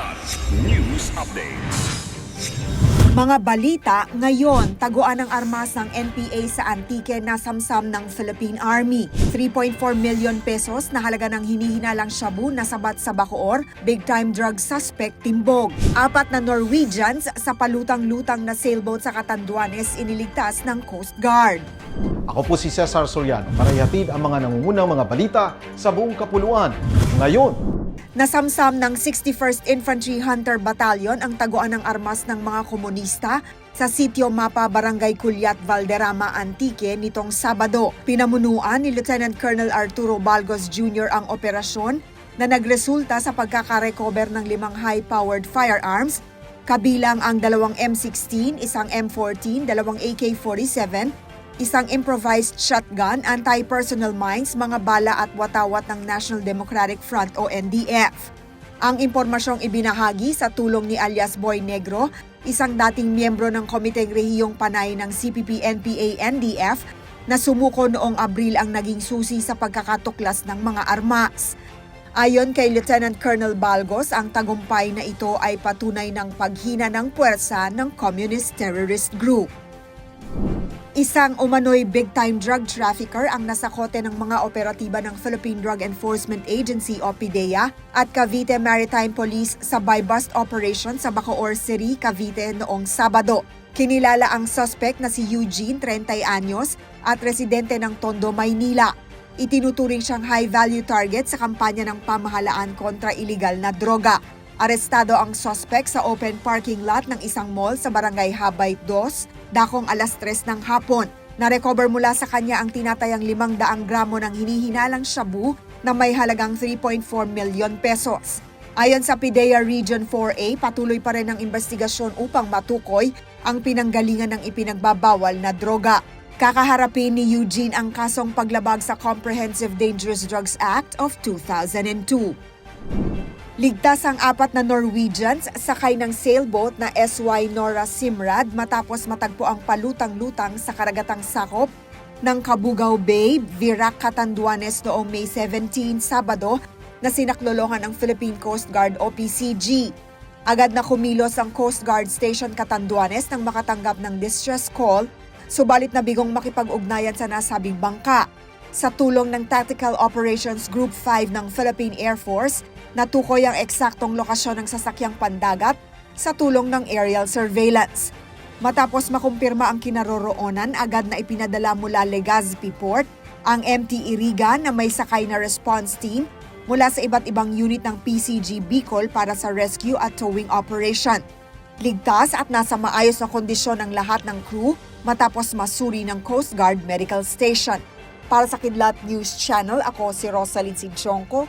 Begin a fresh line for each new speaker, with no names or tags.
Kilat News Updates.
Mga balita ngayon, taguan ng armas ng NPA sa Antique na samsam ng Philippine Army. 3.4 million pesos na halaga ng hinihinalang shabu na sabat sa Bacoor, big-time drug suspect timbog. Apat na Norwegians sa palutang-lutang na sailboat sa Catanduanes iniligtas ng Coast Guard.
Ako po si Cesar Soriano para ihatid ang mga nangungunang mga balita sa buong kapuluan. Ngayon,
Nasamsam ng 61st Infantry Hunter Battalion ang taguan ng armas ng mga komunista sa sitio Mapa Barangay Culyat, Valderrama, Antique nitong Sabado. Pinamunuan ni Lieutenant Colonel Arturo Balgos Jr. ang operasyon na nagresulta sa pagkakarecover ng limang high-powered firearms kabilang ang dalawang M16, isang M14, dalawang AK-47, isang improvised shotgun, anti-personnel mines, mga bala at watawat ng National Democratic Front o NDF. Ang impormasyong ibinahagi sa tulong ni alias Boy Negro, isang dating miyembro ng Komiteng Rehiyong Panay ng CPP-NPA-NDF na sumuko noong Abril ang naging susi sa pagkakatuklas ng mga armas. Ayon kay Lieutenant Colonel Balgos, ang tagumpay na ito ay patunay ng paghina ng puwersa ng Communist Terrorist Group. Isang umano'y big-time drug trafficker ang nasakote ng mga operatiba ng Philippine Drug Enforcement Agency o PIDEA at Cavite Maritime Police sa buy-bust operation sa Bacoor City, Cavite noong Sabado. Kinilala ang suspect na si Eugene, 30 anyos, at residente ng Tondo, Maynila. Itinuturing siyang high-value target sa kampanya ng pamahalaan kontra iligal na droga. Arestado ang suspect sa open parking lot ng isang mall sa barangay Habay 2, dakong alas 3 ng hapon. Narecover mula sa kanya ang tinatayang 500 gramo ng hinihinalang shabu na may halagang 3.4 million pesos. Ayon sa PIDEA Region 4A, patuloy pa rin ang investigasyon upang matukoy ang pinanggalingan ng ipinagbabawal na droga. Kakaharapin ni Eugene ang kasong paglabag sa Comprehensive Dangerous Drugs Act of 2002. Ligtas ang apat na Norwegians sakay ng sailboat na SY Nora Simrad matapos matagpo ang palutang-lutang sa karagatang sakop ng Kabugao Bay, Virac, Catanduanes noong May 17, Sabado na sinaklolohan ng Philippine Coast Guard o PCG. Agad na kumilos ang Coast Guard Station Catanduanes nang makatanggap ng distress call, subalit na bigong makipag-ugnayan sa nasabing bangka. Sa tulong ng Tactical Operations Group 5 ng Philippine Air Force, natukoy ang eksaktong lokasyon ng sasakyang pandagat sa tulong ng aerial surveillance. Matapos makumpirma ang kinaroroonan, agad na ipinadala mula Legazpi Port ang MT Iriga na may sakay na response team mula sa iba't ibang unit ng PCG Bicol para sa rescue at towing operation. Ligtas at nasa maayos na kondisyon ang lahat ng crew matapos masuri ng Coast Guard Medical Station. Para sa Kidlat News Channel, ako si Rosalind Sinchonko,